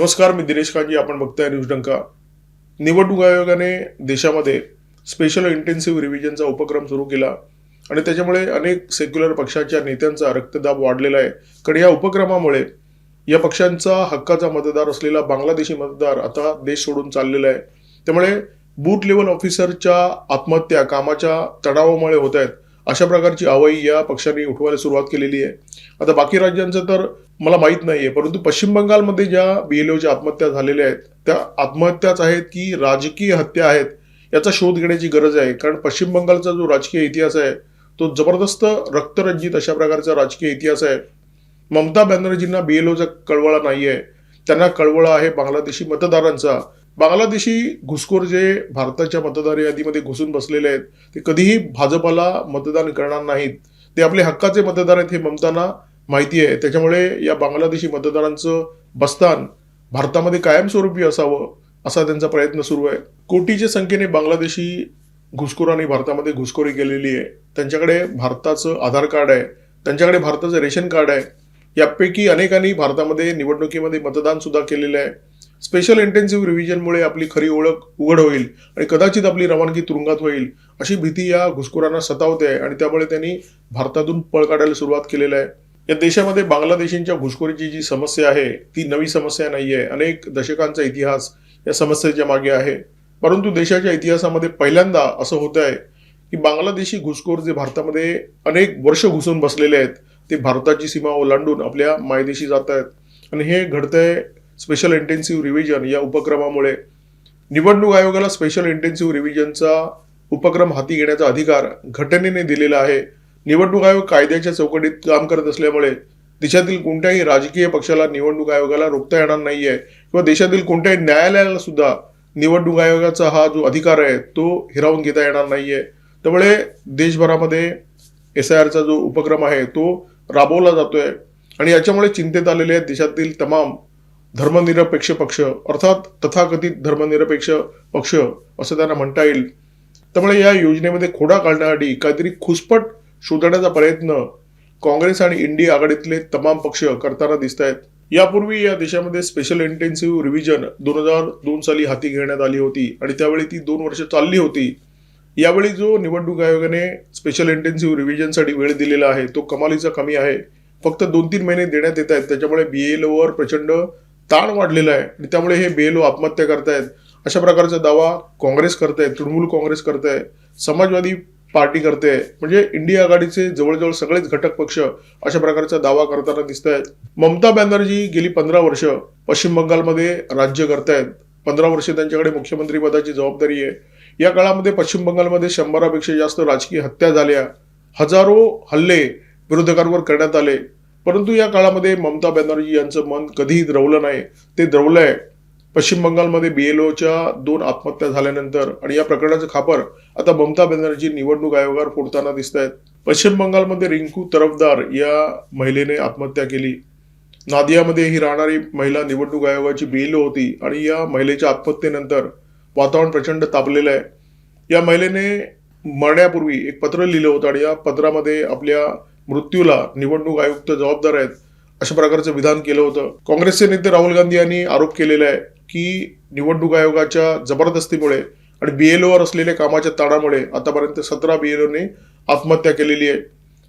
नमस्कार मी दिनेश कांजी आपण बघताय न्यूज डंका. निवडणूक आयोगाने देशामध्ये स्पेशल इंटेन्सिव्ह रिव्हिजनचा उपक्रम सुरू केला आणि त्याच्यामुळे अनेक सेक्युलर पक्षाच्या नेत्यांचा रक्तदाब वाढलेला आहे. कारण या उपक्रमामुळे या पक्षांचा हक्काचा मतदार असलेला बांगलादेशी मतदार आता देश सोडून चाललेला आहे. त्यामुळे बूथ लेवल ऑफिसरच्या आत्महत्या कामाच्या तणावामुळे होत आहेत. अशा प्रकारची आवई या पक्षांनी उठवायला सुरुवात केलेली आहे. आता बाकी राज्यांचं तर मला माहीत नाहीये परंतु पश्चिम बंगालमध्ये ज्या बीएलओच्या आत्महत्या झालेल्या आहेत त्या आत्महत्याच आहेत की राजकीय हत्या आहेत याचा शोध घेण्याची गरज आहे. कारण पश्चिम बंगालचा जो राजकीय इतिहास आहे तो जबरदस्त रक्तरंजित अशा प्रकारचा राजकीय इतिहास आहे. ममता बॅनर्जींना बीएलओचा कळवळा नाहीये. त्यांना कळवळा आहे बांगलादेशी मतदारांचा. बांगलादेशी घुसखोर जे भारताच्या मतदार यादीमध्ये घुसून बसलेले आहेत ते कधीही भाजपाला मतदान करणार नाहीत. ते आपले हक्काचे मतदार आहेत हे ममतांना माहिती आहे. त्याच्यामुळे या बांगलादेशी मतदारांचं बस्तान भारतामध्ये कायमस्वरूपी असावं असा त्यांचा प्रयत्न सुरू आहे. कोटीच्या संख्येने बांगलादेशी घुसखोरांनी भारतामध्ये घुसखोरी केलेली आहे. त्यांच्याकडे भारताचं आधार कार्ड आहे. त्यांच्याकडे भारताचं रेशन कार्ड आहे. यापैकी अनेकांनी भारतामध्ये निवडणुकीमध्ये मतदान सुद्धा केलेलं आहे. स्पेशल इंटेन्सिव्ह रिव्हिजनमुळे आपली खरी ओळख उघड होईल आणि कदाचित आपली रवानगी तुरुंगात होईल अशी भीती या घुसखोरांना सतावते आहे आणि त्यामुळे त्यांनी भारतातून पळ काढायला सुरुवात केलेलं आहे. या देशामध्ये बांगलादेशींच्या घुसखोरीची जी समस्या आहे ती नवी समस्या नाही आहे अनेक दशकांचा इतिहास या समस्येच्या मागे आहे. परंतु देशाच्या इतिहासामध्ये पहिल्यांदा असं होत आहे की बांगलादेशी घुसखोर जे भारतामध्ये अनेक वर्ष घुसून बसलेले आहेत ते भारताची सीमा ओलांडून आपल्या मायदेशी जात आहेत आणि हे घडतंय स्पेशल इंटेन्सिव्ह रिव्हिजन या उपक्रमामुळे. निवडणूक आयोगाला स्पेशल इंटेन्सिव्ह रिव्हिजनचा उपक्रम हाती घेण्याचा अधिकार घटनेने दिलेला आहे. निवडणूक आयोग कायद्याच्या चौकटीत काम करत असल्यामुळे देशातील कोणत्याही राजकीय पक्षाला निवडणूक आयोगाला रोखता येणार नाहीये किंवा देशातील कोणत्याही न्यायालयाला सुद्धा निवडणूक आयोगाचा हा जो अधिकार आहे तो हिरावून घेता येणार नाहीये. त्यामुळे देशभरामध्ये एस आय आरचा जो उपक्रम आहे तो राबवला जातोय. आणि याच्यामुळे चिंतेत आलेले आहेत देशातील तमाम धर्मनिरपेक्ष पक्ष अर्थात तथाकथित धर्मनिरपेक्ष पक्ष असं त्यांना म्हणता येईल. त्यामुळे या योजनेमध्ये खोडा काढण्यासाठी काहीतरी खुसपट शोधण्याचा प्रयत्न काँग्रेस आणि इंडिया आघाडीतले तमाम पक्ष करताना दिसत आहेत यापूर्वी या देशामध्ये स्पेशल इंटेन्सिव्ह रिव्हिजन दोन हजार दोन साली हाती घेण्यात आली होती आणि त्यावेळी ती दोन वर्ष चालली होती. यावेळी जो निवडणूक आयोगाने स्पेशल इंटेन्सिव्ह रिव्हिजनसाठी वेळ दिलेला आहे तो कमालीचा कमी आहे. फक्त दोन तीन महिने देण्यात येत आहेत. त्याच्यामुळे बी एल ओवर प्रचंड ताण वाढलेला आहे आणि त्यामुळे हे बी एल ओ आत्महत्या करतायत. अशा प्रकारचा दावा काँग्रेस करत आहे तृणमूल काँग्रेस करत आहे समाजवादी पार्टी करते. म्हणजे इंडिया आघाडीचे जवळजवळ सगळेच घटक पक्ष अशा प्रकारचा दावा करताना दिसत आहेत ममता बॅनर्जी गेली पंधरा वर्ष पश्चिम बंगालमध्ये राज्य करतायत. पंधरा वर्ष त्यांच्याकडे मुख्यमंत्री पदाची जबाबदारी आहे. या काळामध्ये पश्चिम बंगालमध्ये शंभरापेक्षा जास्त राजकीय हत्या झाल्या. हजारो हल्ले विरोधकांवर करण्यात आले. परंतु या काळामध्ये ममता बॅनर्जी यांचं मन कधीही द्रवलं नाही. ते द्रवलंय. पश्चिम बंगालमध्ये बीएलओच्या दोन आत्महत्या झाल्यानंतर आणि या प्रकरणाचं खापर आता ममता बॅनर्जी निवडणूक आयोगावर फोडताना दिसत आहेत पश्चिम बंगालमध्ये रिंकू तरफदार या महिलेने आत्महत्या केली. नादियामध्ये ही राहणारी महिला निवडणूक आयोगाची बीएलओ होती आणि या महिलेच्या आत्महत्येनंतर वातावरण प्रचंड तापलेलं आहे. या महिलेने मरण्यापूर्वी एक पत्र लिहिलं होतं आणि या पत्रामध्ये आपल्या मृत्यूला निवडणूक आयुक्त जबाबदार आहेत अशा प्रकारचं विधान केलं होतं. काँग्रेसचे नेते राहुल गांधी यांनी आरोप केलेला आहे. की निवडणूक आयोगाच्या जबरदस्तीमुळे आणि बी एल ओवर असलेल्या कामाच्या ताणामुळे आतापर्यंत सतरा बी एल ओने आत्महत्या केलेली आहे.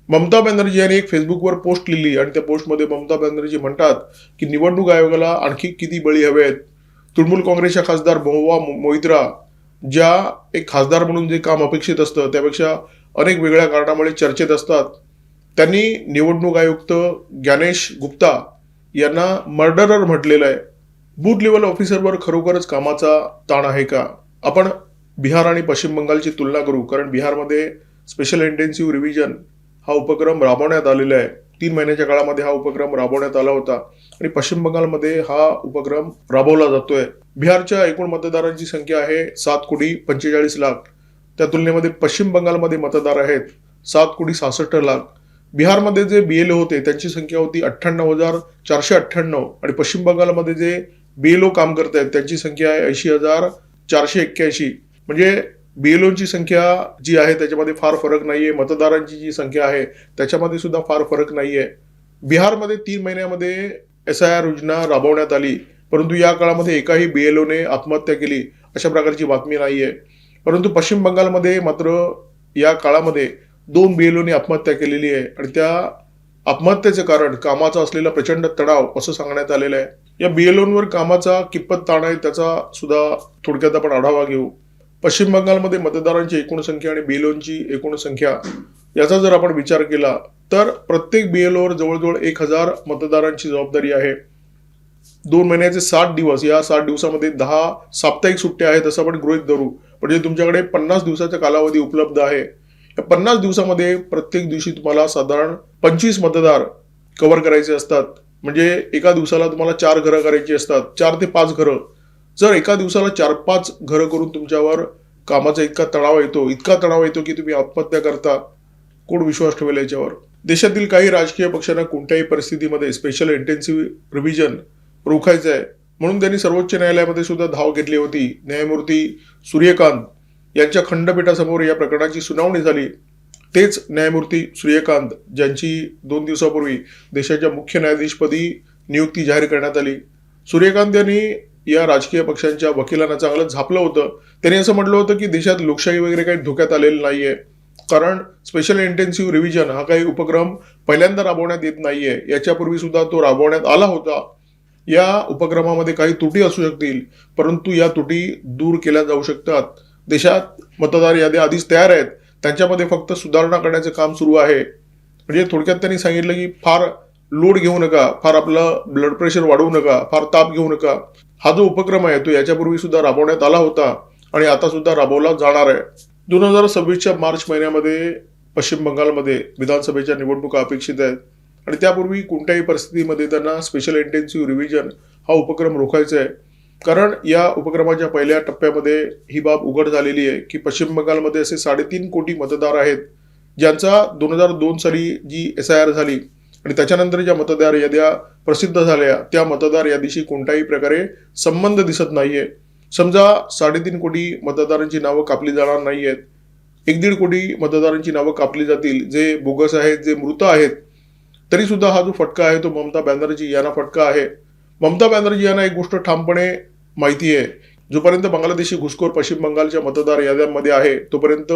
ममता बॅनर्जी यांनी एक फेसबुकवर पोस्ट लिहिली आणि त्या पोस्टमध्ये ममता बॅनर्जी म्हणतात की निवडणूक आयोगाला आणखी किती बळी हवे आहेत? तृणमूल काँग्रेसच्या खासदार महुआ मोहित्रा ज्या एक खासदार म्हणून जे काम अपेक्षित असतं त्यापेक्षा अनेक वेगळ्या कारणामुळे चर्चेत असतात. त्यांनी निवडणूक आयुक्त ज्ञानेश गुप्ता यांना मर्डरर म्हटलेलं आहे. बूथ लेवल ऑफिसरवर खरोखरच कामाचा ताण आहे का? आपण बिहार आणि पश्चिम बंगालची तुलना करू कारण बिहारमध्ये स्पेशल इंटेन्सिव्ह रिव्हिजन हा उपक्रम राबवण्यात आलेला आहे. तीन महिन्याच्या काळामध्ये हा उपक्रम राबवण्यात आला होता. आणि पश्चिम बंगालमध्ये हा उपक्रम राबवला जातोय. बिहारच्या एकूण मतदारांची संख्या आहे सात कोटी पंचेचाळीस लाख. त्या तुलनेमध्ये पश्चिम बंगालमध्ये मतदार आहेत सात कोटी सहासष्ट लाख. बिहारमध्ये जे बी एल होते त्यांची संख्या होती अठ्ठ्याण्णव हजार चारशे अठ्ठ्याण्णव. आणि पश्चिम बंगालमध्ये जे बीएलओ काम करत आहेत. त्यांची संख्या आहे ऐंशी हजार चारशे एक्क्याऐंशी. म्हणजे बीएलओची संख्या जी आहे त्याच्यामध्ये फार फरक नाही आहे मतदारांची जी संख्या आहे त्याच्यामध्ये सुद्धा फार फरक नाही आहे बिहारमध्ये तीन महिन्यामध्ये एस आय आर योजना राबवण्यात आली. परंतु या काळामध्ये एकाही बी एल ओने आत्महत्या केली अशा प्रकारची बातमी नाही आहे परंतु पश्चिम बंगालमध्ये मात्र या काळामध्ये दोन बी एल ओने आत्महत्या केलेली आहे. आणि त्या आत्महत्येचं कारण कामाचा असलेला प्रचंड तणाव असं सांगण्यात आलेलं आहे. या बी कामाचा कितपत ताण आहे त्याचा सुद्धा थोडक्यात आपण आढावा घेऊ. पश्चिम बंगालमध्ये मतदारांची एकूण संख्या आणि बीएलओंची एकूण संख्या याचा जर आपण विचार केला तर प्रत्येक बीएलओवर जवळजवळ एक हजार मतदारांची जबाबदारी आहे. दोन महिन्याचे साठ दिवस या साठ दिवसामध्ये दहा साप्ताहिक सुट्ट्या आहेत असं आपण गृहित धरू. म्हणजे तुमच्याकडे पन्नास दिवसाचा कालावधी उपलब्ध आहे. या पन्नास दिवसामध्ये प्रत्येक दिवशी तुम्हाला साधारण पंचवीस मतदार कव्हर करायचे असतात. म्हणजे एका दिवसाला तुम्हाला चार घरं करायची असतात चार ते पाच घरं. जर एका दिवसाला चार पाच घरं करून तुमच्यावर कामाचा इतका तणाव येतो इतका तणाव येतो की तुम्ही आत्महत्या करता कोण विश्वास ठेवेल याच्यावर? देशातील काही राजकीय पक्षांना कोणत्याही परिस्थितीमध्ये स्पेशल इंटेन्सिव्ह रिव्हिजन रोखायचं आहे म्हणून त्यांनी सर्वोच्च न्यायालयामध्ये सुद्धा धाव घेतली होती. न्यायमूर्ती सूर्यकांत यांच्या खंडपीठासमोर या प्रकरणाची सुनावणी झाली. तेच न्यायमूर्ती सूर्यकांत ज्यांची दोन दिवसापूर्वी देशाच्या मुख्य न्यायाधीशपदी नियुक्ती जाहीर करण्यात आली. सूर्यकांत यांनी या राजकीय पक्षांच्या वकिलांना चांगलं झापलं होतं. त्यांनी असं म्हटलं होतं की देशात लोकशाही वगैरे काही धोक्यात आलेलं नाहीये. कारण स्पेशल इंटेन्सिव्ह रिव्हिजन हा काही उपक्रम पहिल्यांदा राबवण्यात येत नाहीये. याच्यापूर्वी सुद्धा तो राबवण्यात आला होता. या उपक्रमामध्ये काही त्रुटी असू शकतील परंतु या त्रुटी दूर केल्या जाऊ शकतात. देशात मतदार याद्या आधीच तयार आहेत. त्यांच्यामध्ये फक्त सुधारणा करण्याचं काम सुरू आहे. म्हणजे थोडक्यात त्यांनी सांगितलं की फार लोड घेऊ नका फार आपलं ब्लड प्रेशर वाढवू नका फार ताप घेऊ नका. हा जो उपक्रम आहे तो याच्यापूर्वी सुद्धा राबवण्यात आला होता आणि आता सुद्धा राबवला जाणार आहे. दोन हजार सव्वीसच्या मार्च महिन्यामध्ये पश्चिम बंगालमध्ये विधानसभेच्या निवडणुका अपेक्षित आहेत. आणि त्यापूर्वी कोणत्याही परिस्थितीमध्ये त्यांना स्पेशल इंटेन्सिव्ह रिव्हिजन हा उपक्रम रोखायचा आहे. कारण या उपक्रमाच्या पहिल्या टप्प्यामध्ये ही बाब उघड झालेली आहे की पश्चिम बंगालमध्ये असे साडेतीन कोटी मतदार आहेत ज्यांचा दोन हजार दोन साली जी एस आय आर झाली आणि त्याच्यानंतर ज्या मतदार याद्या प्रसिद्ध झाल्या त्या मतदार यादीशी कोणत्याही प्रकारे संबंध दिसत नाहीये. समजा साडेतीन कोटी मतदारांची नावं कापली जाणार नाही आहेत एक दीड कोटी मतदारांची नावं कापली जातील जे बोगस आहेत जे मृत आहेत तरी सुद्धा हा जो फटका आहे तो ममता बॅनर्जी यांना फटका आहे. ममता बॅनर्जी यांना एक गोष्ट ठामपणे माहिती आहे जोपर्यंत बांगलादेशी घुसखोर पश्चिम बंगालच्या मतदार याद्यांमध्ये आहे तोपर्यंत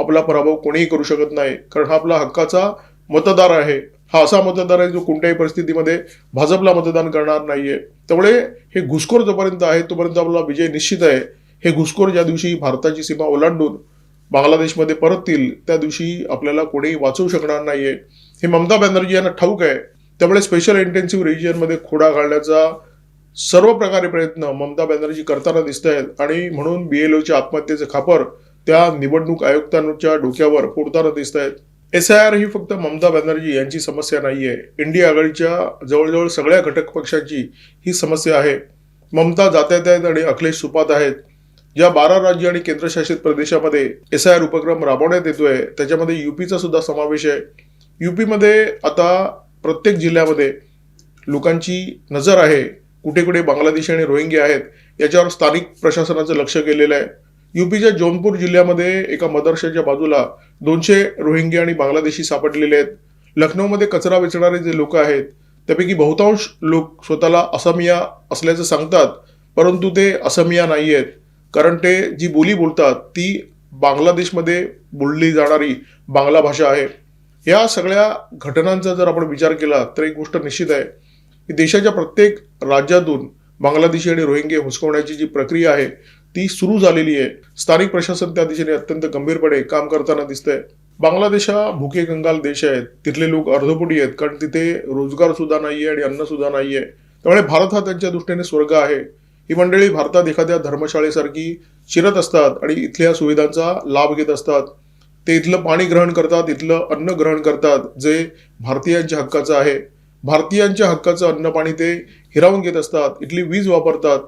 आपला पराभव कोणीही करू शकत नाही. कारण हा आपला हक्काचा मतदार आहे. हा असा मतदार आहे जो कोणत्याही परिस्थितीमध्ये भाजपला मतदान करणार नाहीये. त्यामुळे हे घुसखोर जोपर्यंत आहे तोपर्यंत आपला विजय निश्चित आहे. हे घुसखोर ज्या दिवशी भारताची सीमा ओलांडून बांगलादेशमध्ये परततील त्या दिवशी आपल्याला कोणीही वाचवू शकणार नाहीये. हे ममता बॅनर्जी यांना ठाऊक आहे. त्यामुळे स्पेशल इंटेन्सिव्ह रिजनमध्ये खोडा घालण्याचा सर्व प्रकारे प्रयत्न ममता बॅनर्जी करताना दिसत आहेत. आणि म्हणून बीएलओच्या आत्महत्येचं खापर त्या निवडणूक आयुक्तांच्या डोक्यावर फोडताना दिसत आहेत. एस आय आर ही फक्त ममता बॅनर्जी यांची समस्या नाहीये. इंडिया आघाडीच्या जवळजवळ सगळ्या घटक पक्षांची ही समस्या आहे. ममता जात्यात आहेत आणि अखिलेश सुपात आहेत. ज्या बारा राज्य आणि केंद्रशासित प्रदेशामध्ये एस आय आर उपक्रम राबवण्यात येतोय त्याच्यामध्ये युपीचा सुद्धा समावेश आहे. युपीमध्ये आता प्रत्येक जिल्ह्यामध्ये लोकांची नजर आहे. कुठे कुठे बांगलादेशी आणि रोहिंग्या आहेत याच्यावर स्थानिक प्रशासनाचं लक्ष गेलेलं आहे. युपीच्या जौनपूर जिल्ह्यामध्ये एका मदरशाच्या बाजूला दोनशे रोहिंग्या आणि बांगलादेशी सापडलेले आहेत. लखनौमध्ये कचरा वेचणारे जे लोक आहेत त्यापैकी बहुतांश लोक स्वतःला असमिया असल्याचं सांगतात परंतु ते असमिया नाही आहेत. कारण ते जी बोली बोलतात ती बांगलादेशमध्ये बोलली जाणारी बांगला भाषा आहे. या सगळ्या घटनांचा जर आपण विचार केला तर एक गोष्ट निश्चित आहे. की देशाच्या प्रत्येक राज्यातून बांगलादेशी आणि रोहिंगे हुसकवण्याची जी प्रक्रिया आहे ती सुरू झालेली आहे. स्थानिक प्रशासन त्या दिशेने अत्यंत गंभीरपणे काम करताना दिसतंय. बांगलादेश हा भुके कंगाल देश आहे. तिथले लोक अर्धपोटी आहेत कारण तिथे रोजगार सुद्धा नाहीये आणि अन्न सुद्धा नाहीये. त्यामुळे भारत हा त्यांच्या दृष्टीने स्वर्ग आहे. ही मंडळी भारतात एखाद्या धर्मशाळेसारखी शिरत असतात आणि इथल्या सुविधांचा लाभ घेत असतात. ते इथलं पाणी ग्रहण करतात इथलं अन्न ग्रहण करतात जे भारतीयांच्या हक्काचं आहे. भारतीयांच्या हक्काचं अन्नपाणी ते हिरावून घेत असतात इथली वीज वापरतात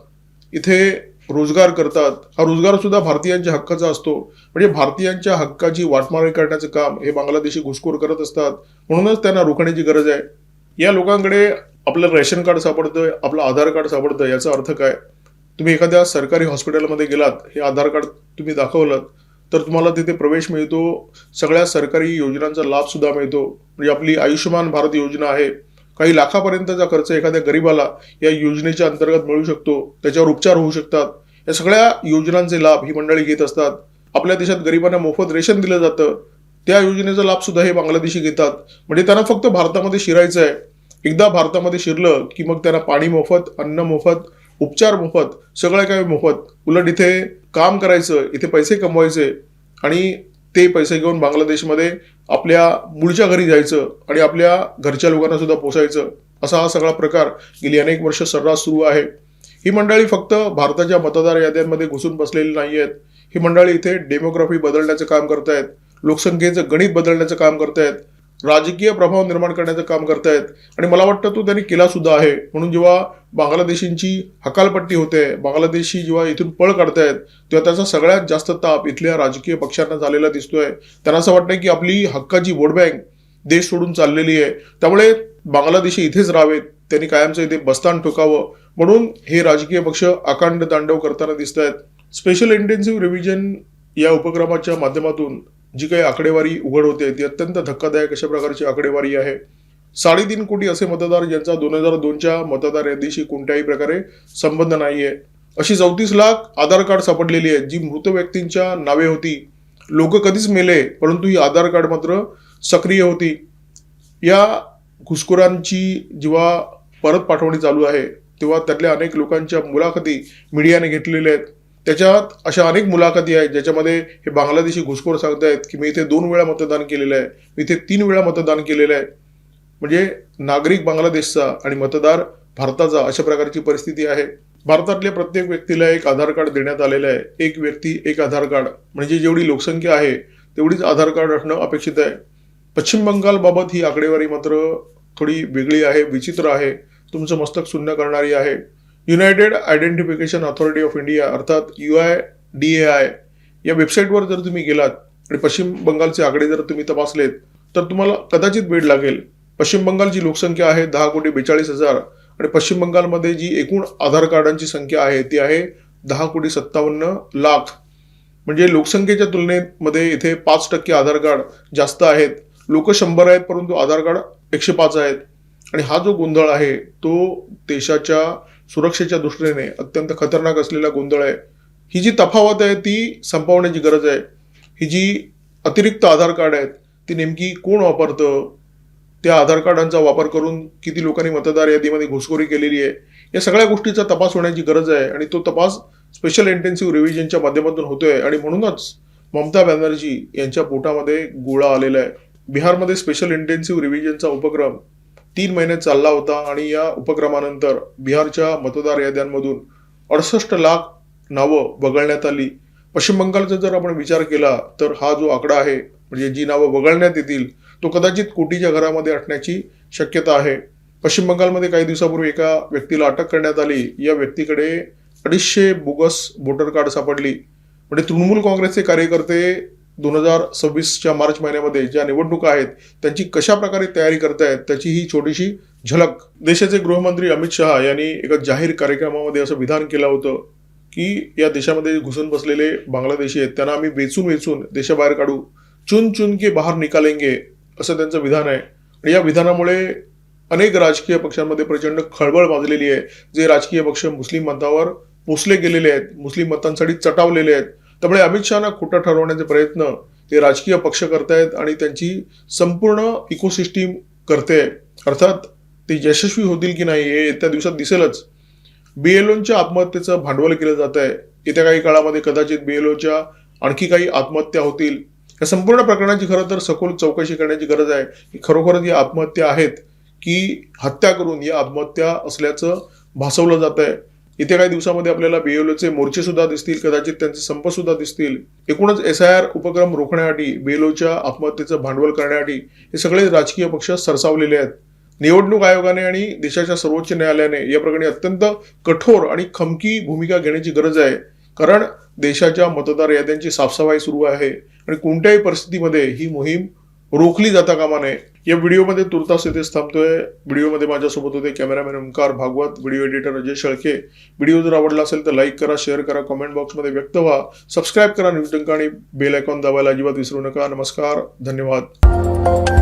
इथे रोजगार करतात. हा रोजगार सुद्धा भारतीयांच्या हक्काचा असतो. म्हणजे भारतीयांच्या हक्काची वाटमारी करण्याचं काम हे बांगलादेशी घुसखोर करत असतात. म्हणूनच त्यांना रोखण्याची गरज आहे. या लोकांकडे आपलं रेशन कार्ड सापडतं आपलं आधार कार्ड सापडतं याचा अर्थ काय? तुम्ही एखाद्या सरकारी हॉस्पिटलमध्ये गेलात हे आधार कार्ड तुम्ही दाखवलं तर तुम्हाला तिथे प्रवेश मिळतो. सगळ्या सरकारी योजनांचा लाभ सुद्धा मिळतो. म्हणजे आपली आयुष्यमान भारत योजना आहे. काही लाखापर्यंतचा खर्च एखाद्या गरीबाला या योजनेच्या अंतर्गत मिळू शकतो त्याच्यावर उपचार होऊ शकतात. या सगळ्या योजनांचे लाभ ही मंडळी घेत असतात. आपल्या देशात गरिबांना मोफत रेशन दिलं जातं. त्या योजनेचा लाभ सुद्धा हे बांगलादेशी घेतात. म्हणजे त्यांना फक्त भारतामध्ये शिरायचं आहे. एकदा भारतामध्ये शिरलं की मग त्यांना पाणी मोफत अन्न मोफत उपचार मोफत सगळं काही मोफत. उलट इथे काम करायचं इथे पैसे कमवायचे. आणि ते पैसे घेऊन बांगलादेशमध्ये आपल्या मूळच्या घरी जायचं आणि आपल्या घरच्या लोकांना सुद्धा पोसायचं असा हा सगळा प्रकार गेली अनेक वर्ष सर्रास सुरू आहे. ही मंडळी फक्त भारताच्या मतदार याद्यांमध्ये घुसून बसलेली नाही आहेत ही मंडळी इथे डेमोग्राफी बदलण्याचं काम करतायत लोकसंख्येचं गणित बदलण्याचं काम करतायत. राजकीय प्रभाव निर्माण करण्याचं काम करतायत. आणि मला वाटतं तो त्यांनी केला सुद्धा आहे. म्हणून जेव्हा बांगलादेशींची हकालपट्टी होते बांगलादेशी जेव्हा इथून पळ काढतायत तेव्हा त्याचा सगळ्यात जास्त ताप इथल्या राजकीय पक्षांना झालेला दिसतोय. त्यांना असं वाटतंय की आपली हक्काची वोट बँक देश सोडून चाललेली आहे. त्यामुळे बांगलादेशी इथेच राहावेत. त्यांनी कायमचं इथे बस्तान ठोकावं. म्हणून हे राजकीय पक्ष अकांड तांडव करताना दिसत आहेत स्पेशल इंटेन्सिव्ह रिव्हिजन या उपक्रमाच्या माध्यमातून जी काही आकडेवारी उघड होते ती अत्यंत धक्कादायक अशा प्रकारची आकडेवारी आहे. साडेतीन कोटी असे मतदार ज्यांचा दोन हजार दोनच्या मतदार यादीशी कोणत्याही प्रकारे संबंध नाहीये. अशी चौतीस लाख आधार कार्ड सापडलेली आहेत जी मृत व्यक्तींच्या नावे होती. लोक कधीच मेले परंतु ही आधार कार्ड मात्र सक्रिय होती. या घुसखोरांची जेव्हा परत पाठवणी चालू आहे तेव्हा त्यातल्या अनेक लोकांच्या मुलाखती मीडियाने घेतलेल्या आहेत. त्याच्यात अशा अनेक मुलाखती आहेत ज्याच्यामध्ये हे बांगलादेशी घुसखोर सांगतायत की मी इथे दोन वेळा मतदान केलेलं आहे मी इथे तीन वेळा मतदान केलेलं आहे. म्हणजे नागरिक बांगलादेशचा आणि मतदार भारताचा अशा प्रकारची परिस्थिती आहे. भारतातल्या प्रत्येक व्यक्तीला एक आधार कार्ड देण्यात आलेलं आहे. एक व्यक्ती एक आधार कार्ड. म्हणजे जेवढी लोकसंख्या आहे तेवढीच आधार कार्ड असणं अपेक्षित आहे. पश्चिम बंगालबाबत ही आकडेवारी मात्र थोडी वेगळी आहे विचित्र आहे. तुमचं मस्तक शून्य करणारी आहे. United Identification Authority of India अर्थात U I D A I या वेबसाईटवर जर तुम्ही गेलात आणि पश्चिम बंगालचे आकडे जर तुम्ही तपासलेत तर तुम्हाला कदाचित वेळ लागेल. पश्चिम बंगालची लोकसंख्या आहे दहा कोटी बेचाळीस हजार आणि पश्चिम बंगालमध्ये जी एकूण आधार कार्डांची संख्या आहे ती आहे दहा कोटी सत्तावन्न लाख. म्हणजे लोकसंख्येच्या तुलनेमध्ये इथे पाच टक्के आधार कार्ड जास्त आहेत. लोक शंभर आहेत परंतु आधार कार्ड एकशे पाच आहेत. आणि हा जो गोंधळ आहे तो देशाच्या सुरक्षेच्या दृष्टीने अत्यंत खतरनाक असलेला गोंधळ आहे. ही जी तफावत आहे ती संपवण्याची गरज आहे. ही जी अतिरिक्त आधार कार्ड आहेत ती नेमकी कोण वापरतं? त्या आधार कार्डांचा वापर करून किती लोकांनी मतदार यादीमध्ये घुसखोरी केलेली आहे? या सगळ्या गोष्टीचा तपास होण्याची गरज आहे आणि तो तपास स्पेशल इंटेन्सिव्ह रिव्हिजनच्या माध्यमातून होतोय आणि म्हणूनच ममता बॅनर्जी यांच्या पोटामध्ये गोळा आलेला आहे. बिहारमध्ये स्पेशल इंटेन्सिव्ह रिव्हिजनचा उपक्रम तीन महिने चालला होता आणि या उपक्रमानंतर बिहारच्या मतदार याद्यांमधून अडसष्ट लाख नावं वगळण्यात आली. पश्चिम बंगालचा जर आपण विचार केला तर हा जो आकडा आहे म्हणजे जी नावं वगळण्यात येतील तो कदाचित कोटीच्या घरामध्ये असण्याची शक्यता आहे. पश्चिम बंगालमध्ये काही दिवसापूर्वी एका व्यक्तीला अटक करण्यात आली. या व्यक्तीकडे अडीचशे बोगस वोटर कार्ड सापडली. म्हणजे तृणमूल काँग्रेसचे कार्यकर्ते दोन हजार सव्वीसच्या मार्च महिन्यामध्ये ज्या निवडणुका आहेत त्यांची कशा प्रकारे तयारी करतायत त्याची ही छोटीशी झलक. देशाचे गृहमंत्री अमित शहा यांनी एका जाहीर कार्यक्रमामध्ये असं विधान केलं होतं की या देशामध्ये घुसून बसलेले बांगलादेशी आहेत त्यांना आम्ही वेचून वेचून देशाबाहेर काढू चुन चुन के बाहेर निकालेंगे असं त्यांचं विधान आहे. आणि या विधानामुळे अनेक राजकीय पक्षांमध्ये प्रचंड खळबळ माजलेली आहे. जे राजकीय पक्ष मुस्लिम मतावर पोचले गेलेले आहेत मुस्लिम मतांसाठी चटावलेले आहेत त्यामुळे अमित शहाना खोटं ठरवण्याचे प्रयत्न ते राजकीय पक्ष करतायत आणि त्यांची संपूर्ण इकोसिस्टीम करते. अर्थात ते यशस्वी होतील की नाही हे येत्या दिवसात दिसेलच. बीएलओच्या आत्महत्येचं भांडवल केलं जात आहे येत्या काही काळामध्ये कदाचित बीएलओच्या आणखी काही आत्महत्या होतील. या संपूर्ण प्रकरणाची खरं तर सखोल चौकशी करण्याची गरज आहे. की खरोखरच या आत्महत्या आहेत की हत्या करून या आत्महत्या असल्याचं भासवलं जात आहे येत्या काही दिवसामध्ये आपल्याला बीएलओचे मोर्चे सुद्धा दिसतील कदाचित त्यांचे संप सुद्धा दिसतील. एकूणच एस आय आर उपक्रम रोखण्यासाठी बीएलओच्या आत्महत्येचं भांडवल करण्यासाठी हे सगळे राजकीय पक्ष सरसावलेले आहेत. निवडणूक आयोगाने आणि देशाच्या सर्वोच्च न्यायालयाने या प्रकरणी अत्यंत कठोर आणि खमकी भूमिका घेण्याची गरज आहे. कारण देशाच्या मतदार याद्यांची साफसफाई सुरू आहे आणि कोणत्याही परिस्थितीमध्ये ही मोहीम रोखली जाता कामा नये. या व्हिडिओमध्ये तुर्तास येथेच थांबतोय. व्हिडिओमध्ये माझ्यासोबत होते cameraman Onkar Bhagwat video editor Ajay Shelke. Video जर आवडला असेल तर लाईक करा शेअर करा कॉमेंट बॉक्समध्ये व्यक्त व्हा. सबस्क्राईब करा न्यूज टंका आणि बेल आयकॉन दाबायला अजिबात विसरू नका. नमस्कार धन्यवाद.